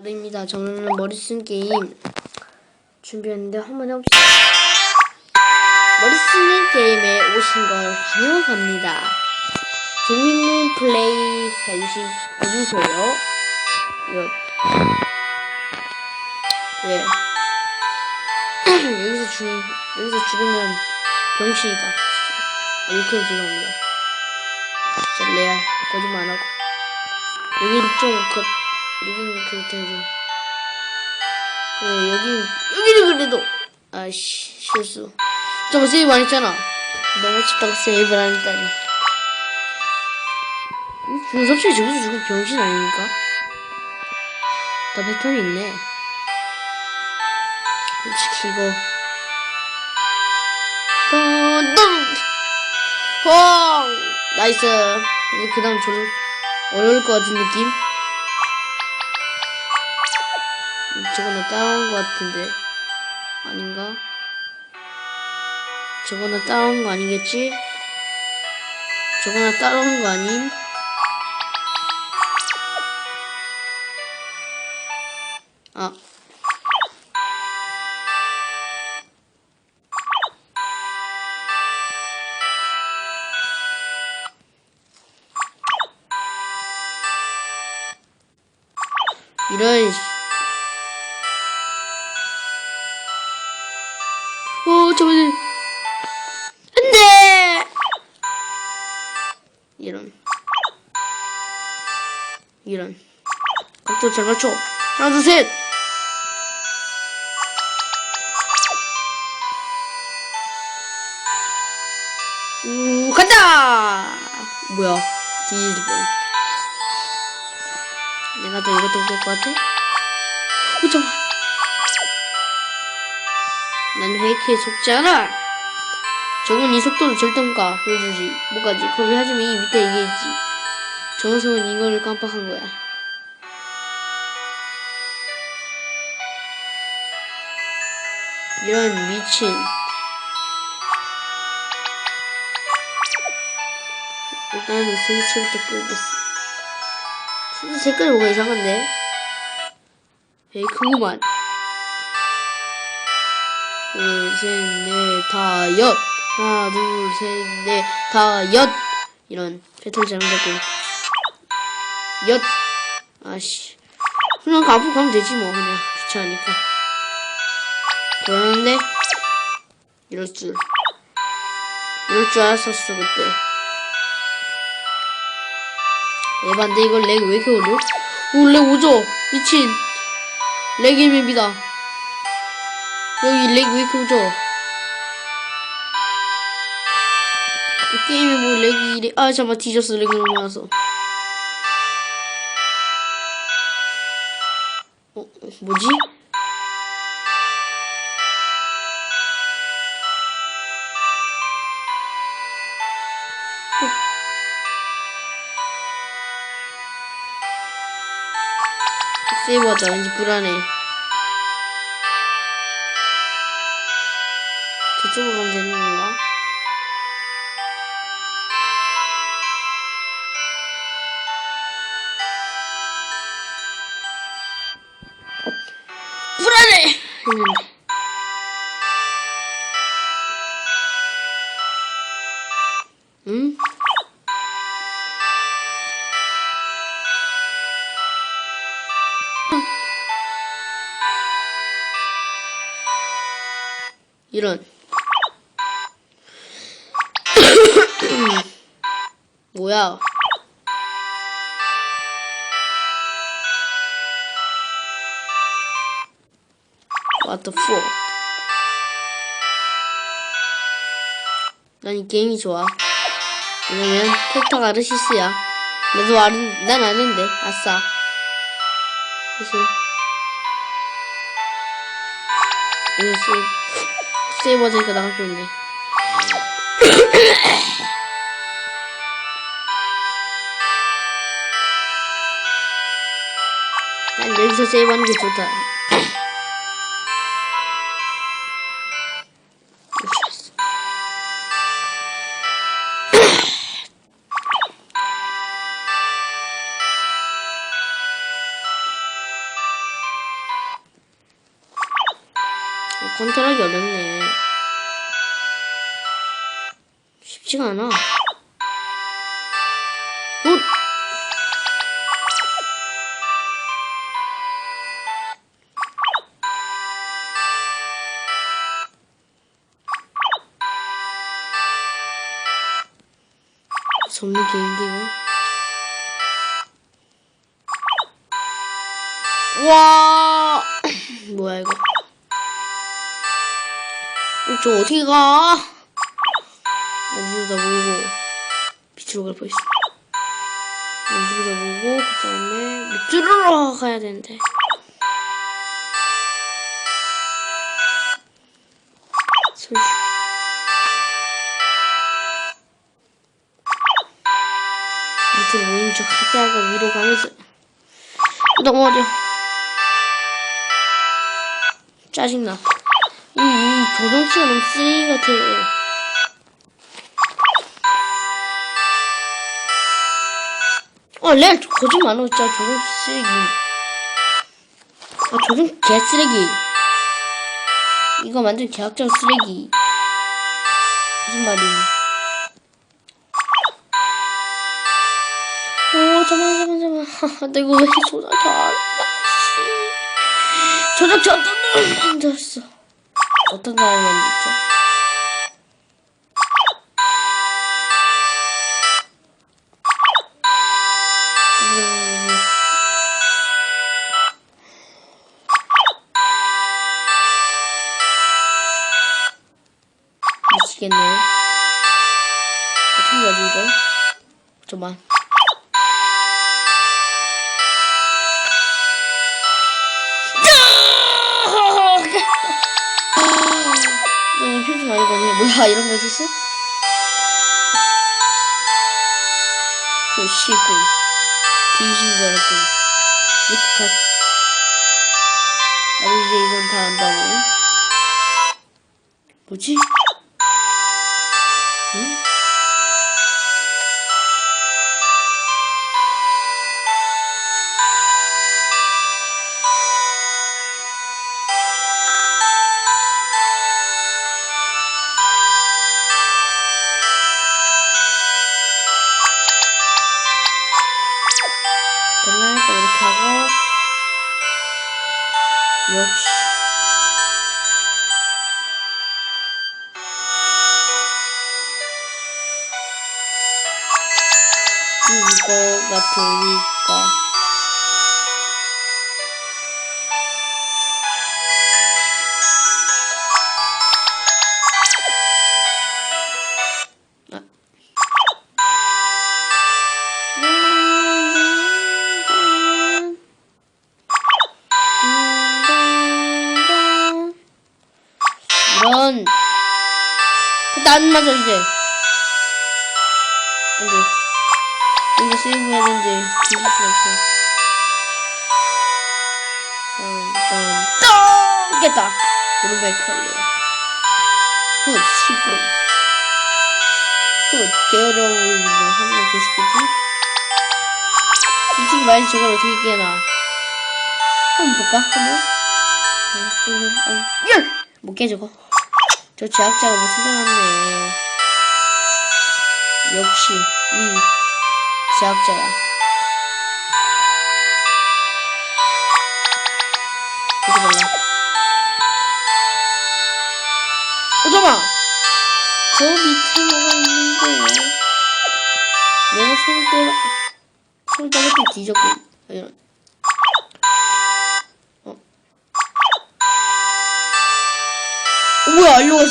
아닙니다. 저는 머리 쓴 게임 준비했는데 한번 해봅시다. 머리 쓰는 게임에 오신 걸 환영합니다. 재밌는 플레이 해주시, 해주세요. 이런. 예. 여기서 죽, 여기서 죽으면 병신이다. 이렇게 죄송합니다. 진짜 레알. 거짓말 안 하고. 여긴 좀, 그, 여기는 그렇다 해도. 네, 여긴, 여기는 그래도. 아씨, 실수. 좀 세이브 안 했잖아. 너무 쉽다고 세이브를 안 했다니. 준섭씨 저기서 죽은 병신 아닙니까? 나 패턴이 있네. 솔직히 이거. 딴, 딴! 와! 나이스. 이제 그 다음 좀 어려울 것 같은 느낌? 저거 나 따라온 것 같은데. 아닌가? 저거 나 따라온 거 아니겠지? 저거 나 따라온 거 아님? 아. 이런 각도 잘 맞춰. 하나, 둘, 셋. 우, 간다! 뭐야, 뻔. 내가 더 이것도 볼것 같아? 오, 잠깐. 난 페이크에 속지 않아! 저건 이 속도를 절대가 보여주지. 뭐가지? 그걸 하지만 이 밑에 이게 있지. 저 녀석은 이거를 깜빡한 거야. 이런 미친. 일단은 스위치부터 끄겠어. 스위치 색깔이 뭐가 이상한데? 베이크구만. 둘, 셋, 넷, 다, 엿. 하나, 둘, 셋, 넷, 다, 엿. 이런 패턴 잘못했고. 엿. 아씨. 그냥 앞으로 가면 되지 뭐 그냥 귀찮으니까. 그러는데 이럴 줄 이럴 줄 알았었어 그때. 에반데 이걸 렉 왜 이렇게 어려? 오렉 오죠? 미친 렉 일맵이다. 여기 렉 왜 이렇게 오죠? 이 게임에 뭐 렉이 이래 아 잠깐 뒤졌어 렉이 너무 많아서 어, 어, 뭐지? 세이브하자 왠지 불안해 저쪽으로 가면 되는 건가? 불안해! 뭐야? What the fuck? 난 이 게임이 좋아. 왜냐면 캐릭터가 아르시스야. 나도 아는 난 아는데. 아싸. 그치 이거 하자니까 나가고 있네 여기서 세이브하는 게 좋다. 컨트롤하기 어렵네. 쉽지가 않아. 어? 와 뭐야 이거? 저 어떻게 가? 여기다 보고 밑으로 갈 뻔했어. 여기다 보고 그 다음에 밑으로 가야 되는데. 설주. 밑으로 모인 척 하다가 위로 가면서 너무 어려. 짜증나. 이, 이 조정치가 너무 쓰레기 같아. 어, 레알 거짓말 안 하고 진짜 조정 쓰레기. 아, 조정 개 쓰레기. 이거 완전 계약장 쓰레기. 무슨 말이니? 오, 잠깐만, 잠깐만, 잠깐만. 이거 왜 조작 안 씨. 조작 저 어떤 사람이 만들었죠? 음, 미치겠네. 어떻게 하지, 이걸? 잠깐만. 많이 거네. 뭐야, 이런 거 있었어? 그 시군. 뒤신 줄 알았군. 이렇게 가. 나도 이제 이건 다 안다고. 뭐지? 역시 이거 같으니까 안 맞아 이제 안돼 이거 세이브 해야 되는데 뒤질 수 없어 또 깼다. 오른발 칼려 훗 시끄러. 훗 게으러워 보이는 한명 계속되지? 솔직히 말해서 저걸 어떻게 깨나? 한번 볼까? 한번? 어, 열! 못깨 저거 저 제작자가 못 생각났네. 역시 이 제작자야. 이거 어 잠깐만 저 밑에 뭐가 있는데? 내가 떼 손을 떼고 뒤졌고 이런 어, 뭐야 알로가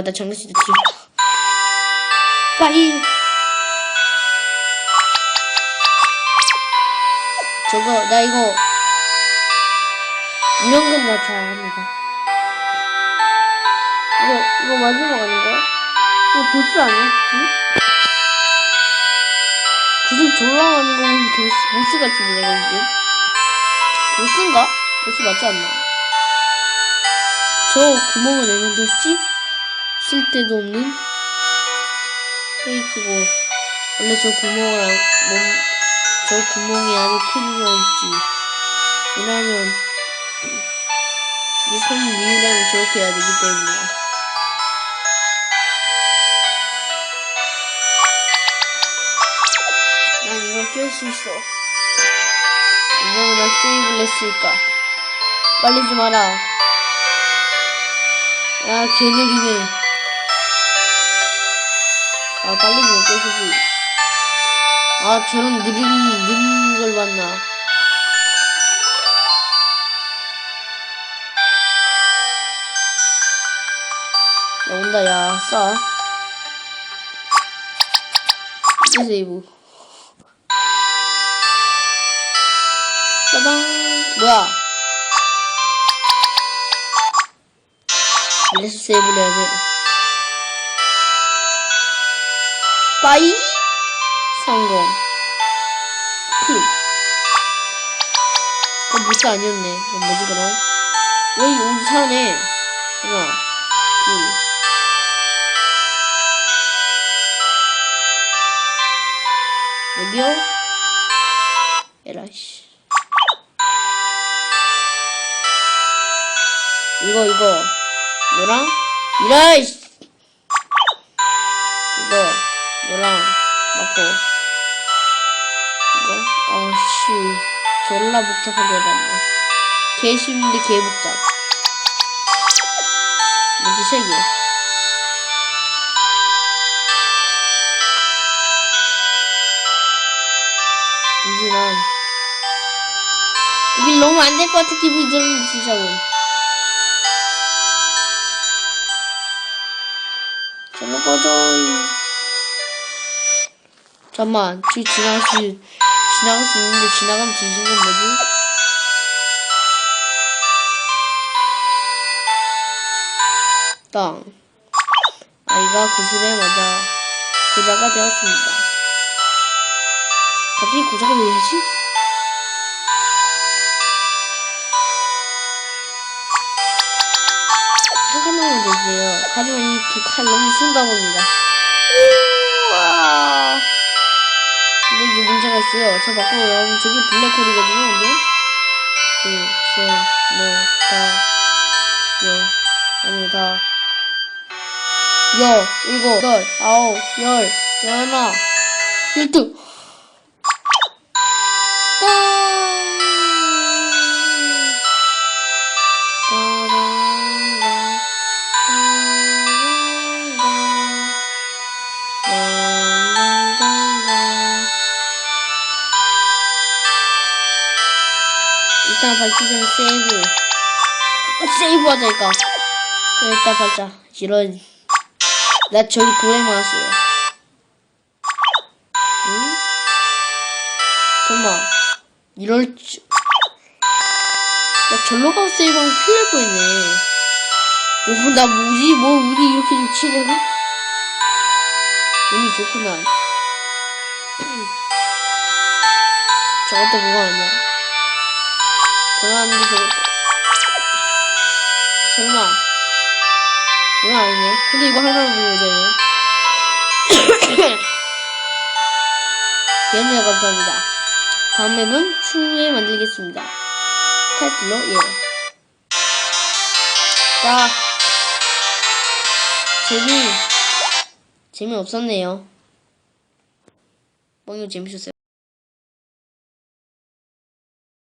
잠깐만 나 장난치다 뒤에 빨리 저거 나 이거 이런 건나 잘 합니다. 이거 이거 마지막 아닌가? 이거 보스 아니야? 응? 구슬 돌아가는 거 보면 보스, 보스 같은데 내가 이게 보스인가? 보스 맞지 않나? 저 구멍을 왜 만들었지? 쓸데도 없는 페이크고 원래 저 구멍을 안, 몸, 저 구멍이 아주 큰 이유가 있지. 왜냐하면 이손 이유라면 저렇게 해야 되기 때문이야. 난 이걸 깰 수 있어. 이거보다 세이브를 했으니까. 빨리 좀 와라. 야 개느리네 아 빨리 좀 깨주지 아 저런 느린 느린 걸 봤나? 야 온다 야싸. 세이브 짜잔. 뭐야? 이래서 세이브를 해야 돼 빠이. 성공. 프 그건 무시 아니었네. 그건 뭐지 그럼? 여기 여기 사네 하나 둘 여기요? 에라씨. 이거 이거. 너랑? 이라이씨 너랑 맞고. 이거? 아씨. 졸라 복잡하게 해봤네. 개 쉬운데 개 복잡. 문제 세개 난 이게 너무 안 될 것 같은 기분이 드는데 진짜 뭐 잘로 꺼져 잠만 뒤 지나갈 수 지나갈 수 있는데 지나가면 뒤진 건 뭐지? 땅 아이가 구슬에 맞아 고자가 되었습니다. 갑자기 고자가 왜 되지? 한 칸만 되지요. 하지만 이 두칼 너무 순다 봅니다. 우와. 근데 이게 문제가 있어요. 저 밖으로 나오면 저게 블랙홀이거든요, 근데. 둘, 셋, 넷, 다, 여, 아니, 다. 여, 일곱, 여덟, 아홉, 열, 열하나, 열두. 밟기 전에 세이브. 어, 세이브 하자니까. 그래, 일단 밟자. 이런. 나 저기 돌에 맞았어요. 응? 잠깐만. 이럴 줄. 나 절로 가서 세이브하면 큰일 날 뻔했네. 오, 나 뭐지? 뭐, 우리 이렇게 좀 치내가? 운이 좋구나. 저것도 뭐가 아니야. 그러는데 저것도. 설마. 이건 아니네. 근데 이거 하나로 보면 되네. 미안해요, 감사합니다. 다음 맵은 추후에 만들겠습니다. 타이틀로, 예. 자. 재미, 재미없었네요. 뻥이 재밌었어요.